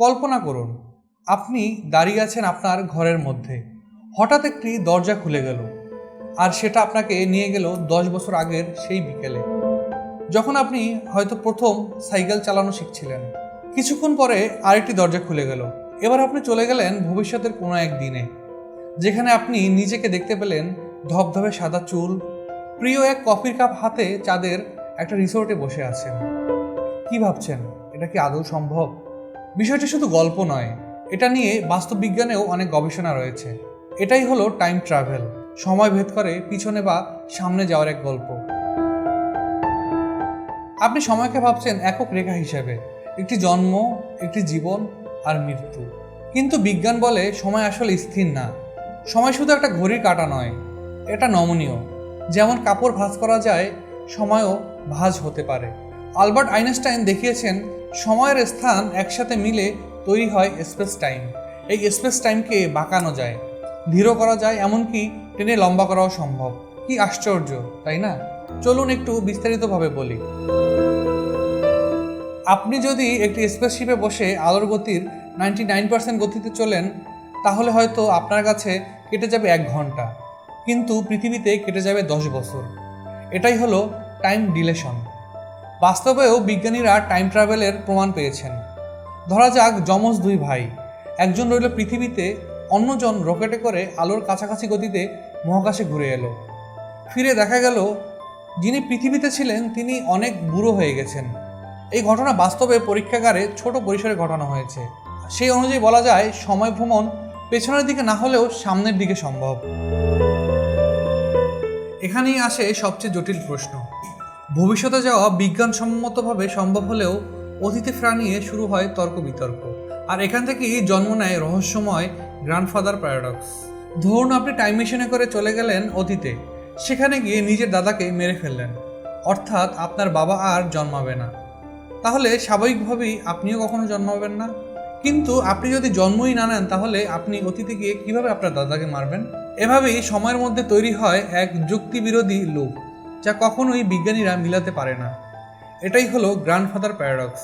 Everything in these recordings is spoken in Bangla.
কল্পনা করুন, আপনি দাঁড়িয়ে আছেন আপনার ঘরের মধ্যে। হঠাৎ একটি দরজা খুলে গেল আর সেটা আপনাকে নিয়ে গেল দশ বছর আগের সেই বিকেলে। যখন আপনি হয়তো প্রথম সাইকেল চালানো শিখছিলেন, কিছুক্ষণ পরে আরেকটি দরজা খুলে গেল। এবার আপনি চলে গেলেন ভবিষ্যতের কোনো এক দিনে, যেখানে আপনি নিজেকে দেখতে পেলেন ধবধবে সাদা চুল, প্রিয় এক কফির কাপ হাতে চাঁদের একটা রিসোর্টে বসে আছেন। কি ভাবছেন? এটা কি আদৌ সম্ভব? বিষয়টি শুধু গল্প নয়, এটা নিয়ে বাস্তব বিজ্ঞানেও অনেক গবেষণা রয়েছে। এটাই হলো টাইম ট্রাভেল, সময় ভেদ করে পিছনে বা সামনে যাওয়ার এক গল্প। আপনি সময়কে ভাবছেন একক রেখা হিসেবে, একটি জন্ম, একটি জীবন আর মৃত্যু। কিন্তু বিজ্ঞান বলে সময় আসলে স্থির না। সময় শুধু একটা ঘড়ির কাটা নয়, এটা নমনীয়। যেমন কাপড় ভাঁজ করা যায়, সময়ও ভাঁজ হতে পারে। আলবার্ট আইনস্টাইন দেখিয়েছেন, সময়ের স্থান একসাথে মিলে তৈরি হয় স্পেস টাইম। এই স্পেস টাইমকে বাঁকানো যায় ধীর করা যায়, এমনকি টেনে লম্বা করাও সম্ভব। কি আশ্চর্য, তাই না? চলুন একটু বিস্তারিতভাবে বলি। আপনি যদি একটি স্পেসশিপে বসে আলোর গতির নাইনটি নাইন পার্সেন্ট গতিতে চলেন, তাহলে হয়তো আপনার কাছে কেটে যাবে এক ঘণ্টা, কিন্তু পৃথিবীতে কেটে যাবে দশ বছর। এটাই হলো টাইম ডিলেশন বাস্তবেও বিজ্ঞানীরা টাইম ট্রাভেলের প্রমাণ পেয়েছেন। ধরা যাক যমজ দুই ভাই। একজন রইল পৃথিবীতে, অন্যজন রকেটে করে আলোর কাছাকাছি গতিতে মহাকাশে ঘুরে এলো। ফিরে দেখা গেল, যিনি পৃথিবীতে ছিলেন তিনি অনেক বুড়ো হয়ে গেছেন। এই ঘটনা বাস্তবে পরীক্ষাগারে ছোট পরিসরে ঘটানো হয়েছে। সেই অনুযায়ী বলা যায়, সময় ভ্রমণ পেছনের দিকে না হলেও সামনের দিকে সম্ভব। এখানেই আসে সবচেয়ে জটিল প্রশ্ন। ভবিষ্যতে যাওয়া বিজ্ঞানসম্মতভাবে সম্ভব হলেও অতীতে ফেরা নিয়ে শুরু হয় তর্ক বিতর্ক আর এখান থেকেই জন্ম নেয় রহস্যময় গ্র্যান্ডফাদার প্যারাডক্স। ধরুন আপনি টাইম মেশিনে করে চলে গেলেন অতীতে, সেখানে গিয়ে নিজের দাদাকে মেরে ফেললেন। অর্থাৎ আপনার বাবা আর জন্মাবে না। তাহলে স্বাভাবিকভাবেই আপনিও কখনো জন্মাবেন না? কিন্তু আপনি যদি জন্মই না নেন, তাহলে আপনি অতীতে গিয়ে কীভাবে আপনার দাদাকে মারবেন? এভাবেই সময়ের মধ্যে তৈরি হয় এক যুক্তিবিরোধী লুপ। যা কখনোই বিজ্ঞানীরা মিলাতে পারে না। এটাই হলো গ্র্যান্ডফাদার প্যারাডক্স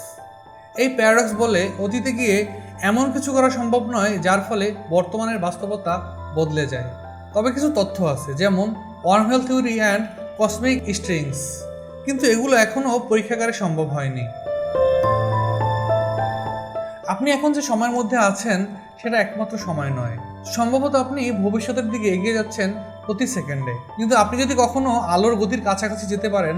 এই প্যারাডক্স বলে অতীতে গিয়ে এমন কিছু করা সম্ভব নয় যার ফলে বর্তমানের বাস্তবতা বদলে যায়। তবে কিছু তথ্য আছে, যেমন wormhole theory and cosmic strings কিন্তু এগুলো এখনও পরীক্ষাগারে সম্ভব হয়নি। আপনি এখন যে সময়ের মধ্যে আছেন, সেটা একমাত্র সময় নয়। সম্ভবত আপনি ভবিষ্যতের দিকে এগিয়ে যাচ্ছেন প্রতি সেকেন্ডে। কিন্তু আপনি যদি কখনো আলোর গতির কাছাকাছি যেতে পারেন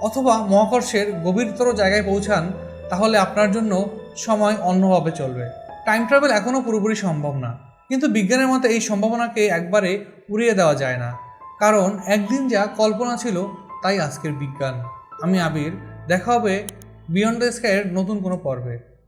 অথবা মহাকর্ষের গভীরতর জায়গায় পৌঁছান, তাহলে আপনার জন্য সময় অন্যভাবে চলবে। টাইম ট্রাভেল এখনও পুরোপুরি সম্ভব না। কিন্তু বিজ্ঞানের মতে এই সম্ভাবনাকে একবারে উড়িয়ে দেওয়া যায় না। কারণ একদিন যা কল্পনা ছিল, তাই আজকের বিজ্ঞান। আমি আবির, দেখা হবে বিয়ন্ড স্কাইয়ের নতুন কোনো পর্বে।